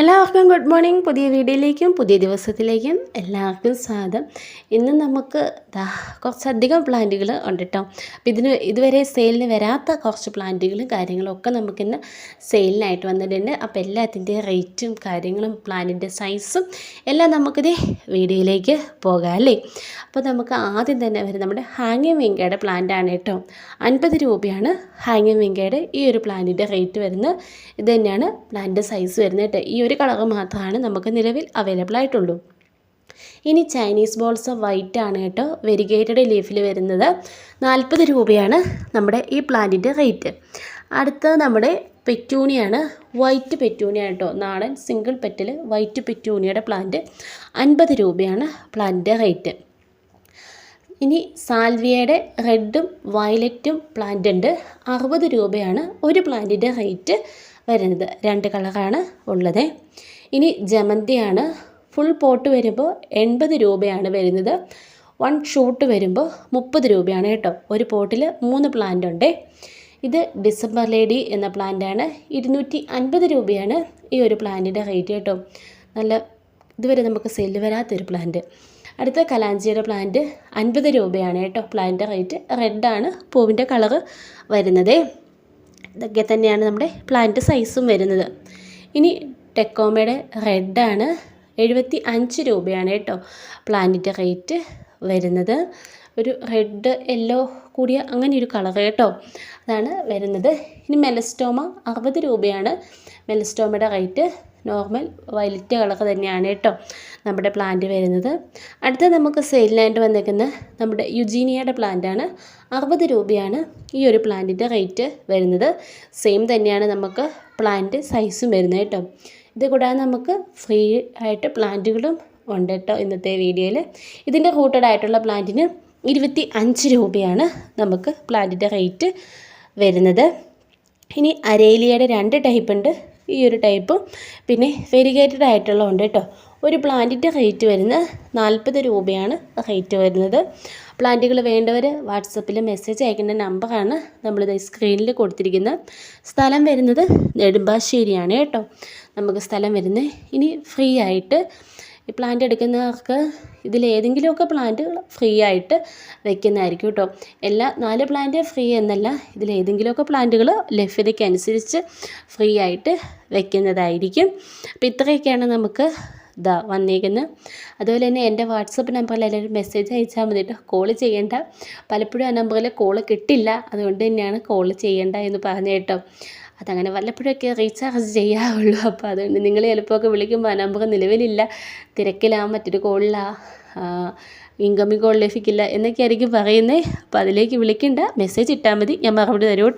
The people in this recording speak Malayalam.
എല്ലാവർക്കും ഗുഡ് മോർണിംഗ്. പുതിയ വീഡിയോയിലേക്കും പുതിയ ദിവസത്തിലേക്കും എല്ലാവർക്കും സ്വാഗതം. ഇന്ന് നമുക്ക് കുറച്ചധികം പ്ലാന്റുകൾ ഉണ്ട് കേട്ടോ അപ്പോൾ ഇതിന് ഇതുവരെ സെയിലിന് വരാത്ത കുറച്ച് പ്ലാന്റുകളും കാര്യങ്ങളും ഒക്കെ നമുക്കിന്ന് സെയിലിനായിട്ട് വന്നിട്ടുണ്ട്. അപ്പോൾ എല്ലാത്തിന്റെ റേറ്റും കാര്യങ്ങളും പ്ലാന്റിന്റെ സൈസും എല്ലാം നമുക്കിത് വീഡിയോയിലേക്ക് പോകാം അല്ലേ? അപ്പോൾ നമുക്ക് ആദ്യം തന്നെ വരും നമ്മുടെ ഹാങ്ങിങ് വിങ്കയുടെ പ്ലാന്റാണ് കേട്ടോ അൻപത് രൂപയാണ് ഹാങ്ങിങ് വിങ്കയുടെ ഈ ഒരു പ്ലാന്റിന്റെ റേറ്റ് വരുന്നത്. ഇത് തന്നെയാണ് പ്ലാന്റ് സൈസ് വരുന്നത് കേട്ടോ ഈ ഒരു കളർ മാത്രമാണ് നമുക്ക് നിലവിൽ അവൈലബിൾ ആയിട്ടുള്ളൂ. ഇനി ചൈനീസ് ബോൾസ് വൈറ്റ് ആണ് കേട്ടോ വെരിഗേറ്റഡ് ലീഫിൽ വരുന്നത്. നാൽപ്പത് രൂപയാണ് നമ്മുടെ ഈ പ്ലാന്റിന്റെ റേറ്റ് അടുത്തത് നമ്മുടെ പെറ്റൂണിയാണ്. വൈറ്റ് പെറ്റൂണിയ കേട്ടോ. നാടൻ സിംഗിൾ പെറ്റിൽ വൈറ്റ് പെറ്റൂണിയുടെ പ്ലാന്റ് അൻപത് രൂപയാണ് പ്ലാന്റിന്റെ റേറ്റ് ഇനി സാൽവിയയുടെ റെഡും വയലറ്റും പ്ലാന്റ് ഉണ്ട്. അറുപത് രൂപയാണ് ഒരു പ്ലാന്റിന്റെ റേറ്റ് വരുന്നത്. രണ്ട് കളറാണ് ഉള്ളത്. ഇനി ജമന്തിയാണ്. ഫുൾ പോട്ട് വരുമ്പോൾ എൺപത് രൂപയാണ് വരുന്നത്. വൺ ഷൂട്ട് വരുമ്പോൾ മുപ്പത് രൂപയാണ് കേട്ടോ. ഒരു പോട്ടിൽ മൂന്ന് പ്ലാന്റ് ഉണ്ട്. ഇത് ഡിസംബർ ലേഡി എന്ന പ്ലാന്റാണ് ഇരുന്നൂറ്റി അൻപത് രൂപയാണ് ഈ ഒരു പ്ലാന്റിന്റെ റേറ്റ് കേട്ടോ. നല്ല ഇതുവരെ നമുക്ക് സെല്ല് വരാത്തൊരു പ്ലാന്റ് അടുത്ത കലാഞ്ചിയുടെ പ്ലാന്റ് അൻപത് രൂപയാണ് കേട്ടോ. പ്ലാന്റിന്റെ റേറ്റ് റെഡാണ് പൂവിന്റെ കളറ് വരുന്നത്. ഇതൊക്കെ തന്നെയാണ് നമ്മുടെ പ്ലാന്റ് സൈസും വരുന്നത്. ഇനി ടെക്കോമയുടെ റെഡാണ് എഴുപത്തി അഞ്ച് രൂപയാണ് കേട്ടോ പ്ലാന്റിന്റെ റേറ്റ് വരുന്നത്. ഒരു റെഡ് യെല്ലോ കൂടിയ അങ്ങനെ ഒരു കളർ കേട്ടോ അതാണ് വരുന്നത്. ഇനി മെലസ്റ്റോമ അറുപത് രൂപയാണ്. മെലസ്റ്റോമയുടെ റേറ്റ് നോർമൽ വയലറ്റ് കളർ തന്നെയാണ് കേട്ടോ നമ്മുടെ പ്ലാന്റ് വരുന്നത്. അടുത്ത നമുക്ക് സെയിലിനായിട്ട് വന്നേക്കുന്ന നമ്മുടെ യുജീനിയയുടെ പ്ലാന്റാണ് അറുപത് രൂപയാണ് ഈ ഒരു പ്ലാന്റിന്റെ റേറ്റ് വരുന്നത്. സെയിം തന്നെയാണ് നമുക്ക് പ്ലാന്റ് സൈസും വരുന്നത് കേട്ടോ. ഇത് കൂടാതെ നമുക്ക് ഫ്രീ ആയിട്ട് പ്ലാന്റുകളും ഉണ്ട് കേട്ടോ ഇന്നത്തെ വീഡിയോയിൽ ഇതിന്റെ റൂട്ടഡ് ആയിട്ടുള്ള പ്ലാന്റിന് ഇരുപത്തി അഞ്ച് രൂപയാണ് നമുക്ക് പ്ലാന്റിന്റെ റേറ്റ് വരുന്നത്. ഇനി അരേലിയയുടെ രണ്ട് ടൈപ്പ് ഉണ്ട്. ഈ ഒരു ടൈപ്പും പിന്നെ വെരിഗേറ്റഡ് ആയിട്ടുള്ള ഉണ്ട് കേട്ടോ. ഒരു പ്ലാന്റിന്റെ റേറ്റ് വരുന്നത് നാൽപ്പത് രൂപയാണ് റേറ്റ് വരുന്നത്. പ്ലാന്റുകൾ വേണ്ടവർ വാട്സപ്പിൽ മെസ്സേജ് അയക്കേണ്ട നമ്പറാണ് നമ്മളിത് സ്ക്രീനിൽ കൊടുത്തിരിക്കുന്നത്. സ്ഥലം വരുന്നത് നെടുമ്പാശ്ശേരിയാണ് കേട്ടോ. നമുക്ക് സ്ഥലം വരുന്നത് ഇനി ഫ്രീ ആയിട്ട് ഈ പ്ലാന്റ് എടുക്കുന്നവർക്ക് ഇതിലേതെങ്കിലുമൊക്കെ പ്ലാന്റ് ഫ്രീ ആയിട്ട് വെക്കുന്നതായിരിക്കും കേട്ടോ എല്ലാ നാല് പ്ലാന്റ് ഫ്രീ എന്നല്ല ഇതിലേതെങ്കിലുമൊക്കെ പ്ലാന്റുകൾ ലഭ്യതയ്ക്കനുസരിച്ച് ഫ്രീ ആയിട്ട് വെക്കുന്നതായിരിക്കും. അപ്പോൾ ഇത്രയൊക്കെയാണ് നമുക്ക് ഇതാ വന്നേക്കുന്നത് അതുപോലെ തന്നെ എന്റെ വാട്സപ്പ് നമ്പറിൽ എല്ലാവരും മെസ്സേജ് അയച്ചാൽ മതി കേട്ടോ കോൾ ചെയ്യേണ്ട. പലപ്പോഴും ആ നമ്പറിൽ കോൾ കിട്ടില്ല. അതുകൊണ്ട് തന്നെയാണ് കോൾ ചെയ്യേണ്ട എന്ന് പറഞ്ഞു കേട്ടോ അതങ്ങനെ വല്ലപ്പോഴൊക്കെ റീചാർജ് ചെയ്യാവുള്ളൂ. അപ്പോൾ അതുകൊണ്ട് നിങ്ങൾ ചിലപ്പോഴൊക്കെ വിളിക്കുമ്പോൾ ആ നമ്പർ നിലവിലില്ല. തിരക്കിലാണ് മറ്റൊരു കോളിലാണ് ഇൻകമ്മിങ് കോൾ ലഭിക്കില്ല എന്നൊക്കെ ആയിരിക്കും പറയുന്നത് അപ്പോൾ അതിലേക്ക് വിളിക്കണ്ട. മെസ്സേജ് ഇട്ടാൽ മതി. ഞാൻ മറുപടി തരും കേട്ടോ